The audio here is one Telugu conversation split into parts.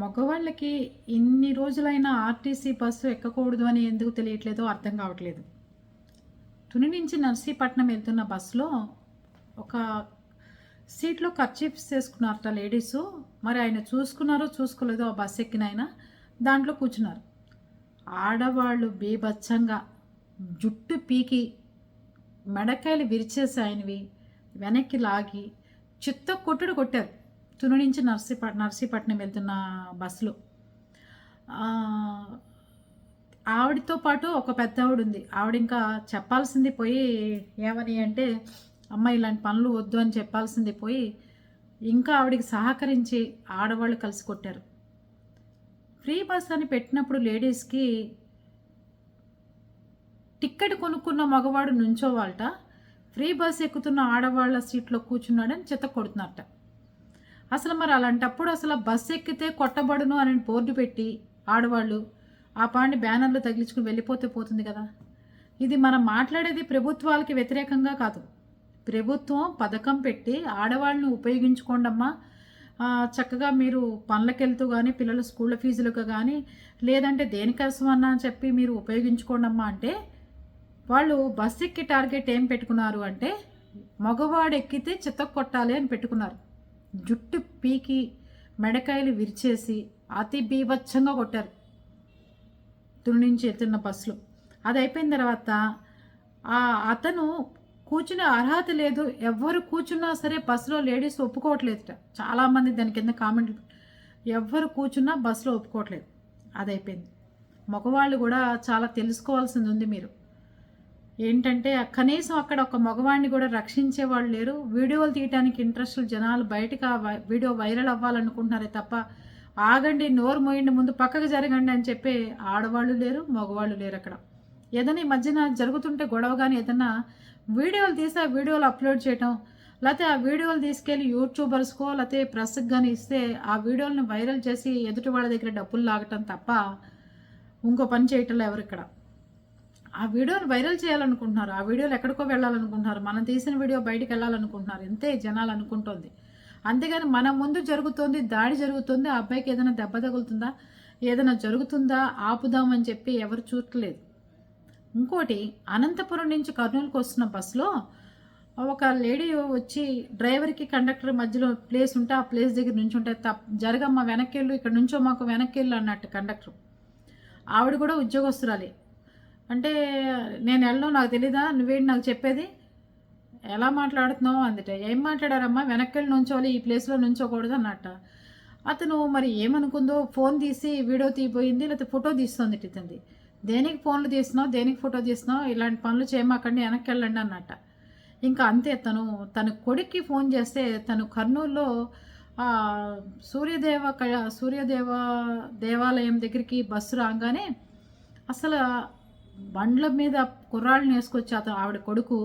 మగవాళ్ళకి ఇన్ని రోజులైనా ఆర్టీసీ బస్సు ఎక్కకూడదు అని ఎందుకు తెలియట్లేదో అర్థం కావట్లేదు. తుని నుంచి నర్సీపట్నం వెళ్తున్న బస్సులో ఒక సీట్లో కర్చీఫ్స్ వేసుకున్నారట లేడీస్. మరి ఆయన చూసుకున్నారో చూసుకోలేదో ఆ బస్సు ఎక్కిన ఆయన దాంట్లో కూర్చున్నారు. ఆడవాళ్ళు బీభత్సంగా జుట్టు పీకి మెడకాయలు విరిచేసి ఆయనవి వెనక్కి లాగి చిత్త కొట్టుడు కొట్టారు. తుని నుంచి నర్సీపట్ నర్సీపట్నం వెళ్తున్న బస్సులో. ఆవిడతో పాటు ఒక పెద్ద ఆవిడ ఉంది. ఆవిడ ఇంకా చెప్పాల్సింది పోయి ఏమని అంటే అమ్మ ఇలాంటి పనులు వద్దు అని చెప్పాల్సింది పోయి ఇంకా ఆవిడకి సహకరించి ఆడవాళ్ళు కలిసి కొట్టారు. ఫ్రీ బస్ అని పెట్టినప్పుడు లేడీస్కి టిక్కెట్ కొనుక్కున్న మగవాడు నుంచోవాలట. ఫ్రీ బస్ ఎక్కుతున్న ఆడవాళ్ళ సీట్లో కూర్చున్నాడని చెత్త కొడుతున్నట్ట అసలు మరి అలాంటప్పుడు అసలు బస్ ఎక్కితే కొట్టబడును అని బోర్డు పెట్టి ఆడవాళ్ళు ఆ పాండి బ్యానర్లు తగిలించుకుని వెళ్ళిపోతే పోతుంది కదా. ఇది మనం మాట్లాడేది ప్రభుత్వాలకి వ్యతిరేకంగా కాదు. ప్రభుత్వం పథకం పెట్టి ఆడవాళ్ళని ఉపయోగించుకోండమ్మా. చక్కగా మీరు పనులకు వెళ్తూ కానీ పిల్లల స్కూళ్ళ ఫీజులకు కానీ లేదంటే దేనికోసమన్నా అని చెప్పి మీరు ఉపయోగించుకోండమ్మా అంటే వాళ్ళు బస్సు ఎక్కి టార్గెట్ ఏం పెట్టుకున్నారు అంటే మగవాడు ఎక్కితే చిత్త కొట్టాలి అని పెట్టుకున్నారు. జుట్టు పీకి మెడకాయలు విరిచేసి అతి బీభత్సంగా కొట్టారు. తుని నుంచి వెళ్తున్న బస్సులో. అది అయిపోయిన తర్వాత ఆ అతను కూర్చునే అర్హత లేదు. ఎవరు కూర్చున్నా సరే బస్సులో లేడీస్ ఒప్పుకోవట్లేదుట. చాలామంది దాని కింద కామెంట్లు ఎవ్వరు కూర్చున్నా బస్సులో ఒప్పుకోవట్లేదు. అది అయిపోయింది. మగవాళ్ళు కూడా చాలా తెలుసుకోవాల్సింది ఉంది మీరు. ఏంటంటే కనీసం అక్కడ ఒక మగవాడిని కూడా రక్షించే వాళ్ళు లేరు. వీడియోలు తీయడానికి ఇంట్రెస్ట్ జనాలు బయటకు ఆ వై- వీడియో వైరల్ అవ్వాలనుకుంటున్నారే తప్ప ఆగండి నోరు మోయండి ముందు పక్కకు జరగండి అని చెప్పి ఆడవాళ్ళు లేరు మగవాళ్ళు లేరు అక్కడ. ఏదైనా ఈ మధ్యన జరుగుతుంటే గొడవ కానీ ఏదైనా వీడియోలు తీసి ఆ వీడియోలు అప్లోడ్ చేయటం లేకపోతే ఆ వీడియోలు తీసుకెళ్ళి యూట్యూబర్స్కో లేకపోతే ప్రెస్కి కానీ ఇస్తే ఆ వీడియోలను వైరల్ చేసి ఎదుటి వాళ్ళ దగ్గర డబ్బులు లాగటం తప్ప ఇంకో పని చేయటం ఎవరు ఇక్కడ ఆ వీడియోని వైరల్ చేయాలనుకుంటున్నారు ఆ వీడియోలు ఎక్కడికో వెళ్ళాలనుకుంటున్నారు మనం తీసిన వీడియో బయటికి వెళ్ళాలనుకుంటున్నారు ఇంతే జనాలు అనుకుంటుంది. అంతేగాని మన ముందు జరుగుతోంది దాడి జరుగుతుంది ఆ అబ్బాయికి ఏదైనా దెబ్బ తగులుతుందా ఏదైనా జరుగుతుందా ఆపుదామని చెప్పి ఎవరు చూడలేదు ఇంకోటి అనంతపురం నుంచి కర్నూలుకు వస్తున్న బస్సులో ఒక లేడీ వచ్చి డ్రైవర్కి కండక్టర్ మధ్యలో ప్లేస్ ఉంటే ఆ ప్లేస్ దగ్గర నుంచి ఉంటే తప్ జరగమ్మ వెనక్కి వెళ్ళు ఇక్కడ నుంచో మాకు వెనక్కి వెళ్ళు అన్నట్టు కండక్టర్. ఆవిడ కూడా ఉద్యోగస్తురాలి. అంటే నేను వెళ్ళను నాకు తెలీదా? నువ్వేంటి నాకు చెప్పేది? ఎలా మాట్లాడుతున్నావు అందుట. ఏం మాట్లాడారమ్మా? వెనక్కి నుంచోవాలి ఈ ప్లేస్లో నుంచోకూడదు అన్నట్ట. అతను మరి ఏమనుకుందో ఫోన్ తీసి వీడియో తీయిపోయింది లేకపోతే ఫోటో తీస్తుంది ఇట్టింది దేనికి ఫోన్లు తీస్తున్నావు? దేనికి ఫోటో తీస్తున్నావు? ఇలాంటి పనులు చేయమాకండి వెనక్కి వెళ్ళండి అన్నట్ట. ఇంకా అంతే తను. తన కొడుక్కి ఫోన్ చేస్తే తను కర్నూలులో సూర్యదేవ క- సూర్యదేవ దేవాలయం దగ్గరికి బస్సు రాగానే అసలు బండ్ల మీద కుర్రాళ్ళని వేసుకొచ్చి అతను ఆవిడ కొడుకు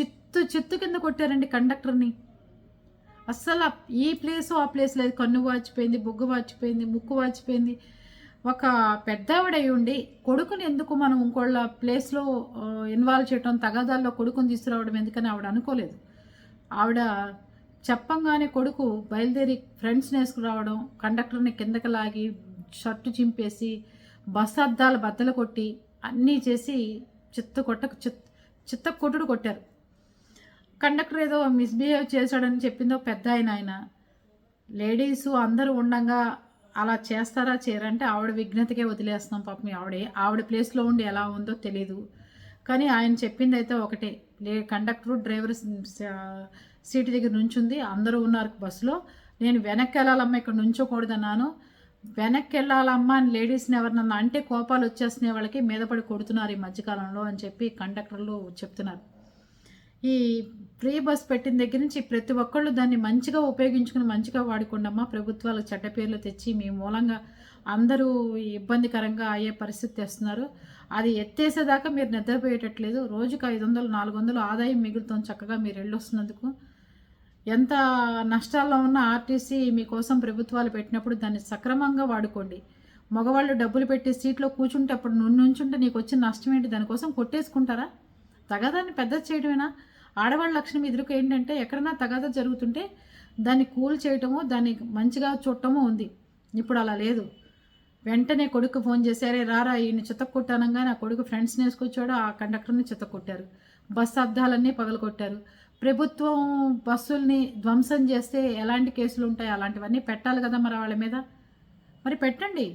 చిత్తు చిత్తు కింద కొట్టారండి కండక్టర్ని. అస్సలు ఈ ప్లేస్ ఆ ప్లేస్ లేదు. కన్ను వాచిపోయింది బొగ్గు వాచిపోయింది ముక్కు వాచిపోయింది. ఒక పెద్దవాడ అయి ఉండి కొడుకుని ఎందుకు మనం ఇంకోళ్ళ ప్లేస్లో ఇన్వాల్వ్ చేయటం తగాదాల్లో కొడుకుని తీసుకురావడం ఎందుకని ఆవిడ అనుకోలేదు. ఆవిడ చెప్పంగానే కొడుకు బయలుదేరి ఫ్రెండ్స్ని వేసుకురావడం కండక్టర్ని కిందకి లాగి షర్టు చింపేసి బస్ అద్దాలు బద్దలు కొట్టి అన్నీ చేసి చిత్త కొట్టకు చిత్ చిత్త కొట్టుడు కొట్టారు. కండక్టర్ ఏదో మిస్బిహేవ్ చేశాడని చెప్పిందో పెద్ద ఆయన ఆయన. లేడీస్ అందరూ ఉండంగా అలా చేస్తారా చేయరంటే ఆవిడ విఘ్నతకే వదిలేస్తున్నాం పాపం ఆవిడే. ఆవిడ ప్లేస్లో ఉండి ఎలా ఉందో తెలీదు. కానీ ఆయన చెప్పింది అయితే ఒకటే. లే కండక్టరు డ్రైవర్ సీటు దగ్గర నుంచుంది. అందరూ ఉన్నారు బస్సులో నేను వెనక్కి వెళ్ళాలమ్మా ఇక్కడ నుంచోకూడదన్నాను. వెనక్కి వెళ్ళాలమ్మా అని లేడీస్ని ఎవరినన్నా అంటే కోపాలు వచ్చేస్తున్నాయి వాళ్ళకి మీద పడి కొడుతున్నారు ఈ మధ్యకాలంలో అని చెప్పి కండక్టర్లు చెప్తున్నారు. ఈ ఫ్రీ బస్ పెట్టిన దగ్గర నుంచి ప్రతి ఒక్కళ్ళు దాన్ని మంచిగా ఉపయోగించుకుని మంచిగా వాడుకోండమ్మా. ప్రభుత్వాలు చెడ్డ పేర్లు తెచ్చి మీ మూలంగా అందరూ ఇబ్బందికరంగా అయ్యే పరిస్థితి తెస్తున్నారు. అది ఎత్తేసేదాకా మీరు నిద్రపోయేటట్లేదు. రోజుకు ఐదు వందలు నాలుగు వందలు ఆదాయం మిగులుతుంది చక్కగా మీరు వెళ్ళొస్తున్నందుకు. ఎంత నష్టాల్లో ఉన్న ఆర్టీసీ మీకోసం ప్రభుత్వాలు పెట్టినప్పుడు దాన్ని సక్రమంగా వాడుకోండి. మగవాళ్ళు డబ్బులు పెట్టి సీట్లో కూర్చుంటే అప్పుడు నుంచుంటే నీకు వచ్చిన నష్టం ఏంటి? దానికోసం కొట్టేసుకుంటారా? తగాదాన్ని పెద్ద చేయడమేనా? ఆడవాళ్ళ లక్షణం ఎదురుకు ఏంటంటే ఎక్కడైనా తగాదా జరుగుతుంటే దాన్ని కూల్ చేయటము దాన్ని మంచిగా చూడటము ఉంది. ఇప్పుడు అలా లేదు. వెంటనే కొడుకు ఫోన్ చేశారే రారా ఈయన చితక్కొట్టానంగా నా కొడుకు ఫ్రెండ్స్ని వేసుకొచ్చాడు ఆ కండక్టర్ని చితక్కొట్టారు బస్ అద్దాలన్నీ పగలగొట్టారు. ప్రభుత్వం బస్సుల్ని ధ్వంసం చేస్తే ఎలాంటి కేసులు ఉంటాయి? అలాంటివన్నీ పెట్టాలి కదా మరి వాళ్ళ మీద? మరి పెట్టండి.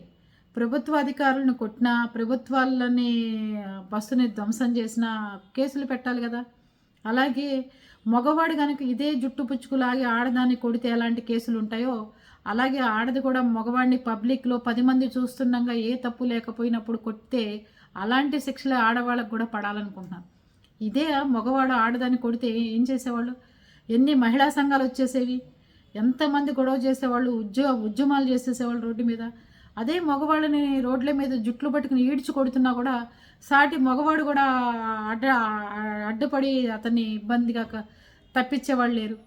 ప్రభుత్వ అధికారులను కొట్టినా ప్రభుత్వాలని బస్సుని ధ్వంసం చేసిన కేసులు పెట్టాలి కదా? అలాగే మగవాడు కనుక ఇదే జుట్టు పుచ్చుకులాగి ఆడదాన్ని కొడితే ఎలాంటి కేసులు ఉంటాయో అలాగే ఆడది కూడా మగవాడిని పబ్లిక్లో పది మంది చూస్తుండగా ఏ తప్పు లేకపోయినప్పుడు కొడితే అలాంటి శిక్షలే ఆడవాళ్ళకు కూడా పడాలనుకుంటున్నాను ఇదే మగవాడు ఆడదాన్ని కొడితే ఏం చేసేవాళ్ళు? ఎన్ని మహిళా సంఘాలు వచ్చేసేవి? ఎంతమంది గొడవ చేసేవాళ్ళు? ఉద్యోగ ఉద్యమాలు చేసేసేవాళ్ళు రోడ్డు మీద. అదే మగవాళ్ళని రోడ్ల మీద జుట్లు పట్టుకుని ఈడ్చి కొడుతున్నా కూడా సాటి మగవాడు కూడా అడ్డ అడ్డుపడి అతన్ని ఇబ్బందిగా తప్పించేవాళ్ళు లేరు.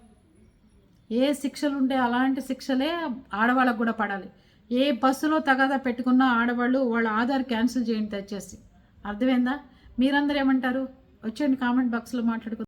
ఏ శిక్షలు ఉంటే అలాంటి శిక్షలే ఆడవాళ్ళకు కూడా పడాలి. ఏ బస్సులో తగాదా పెట్టుకున్నా ఆడవాళ్ళు వాళ్ళ ఆధార్ క్యాన్సిల్ చేయండి తెచ్చేసి అర్థమైందా? మీరందరూ ఏమంటారు? వచ్చేయండి కామెంట్ బాక్స్లో మాట్లాడుకుందాం.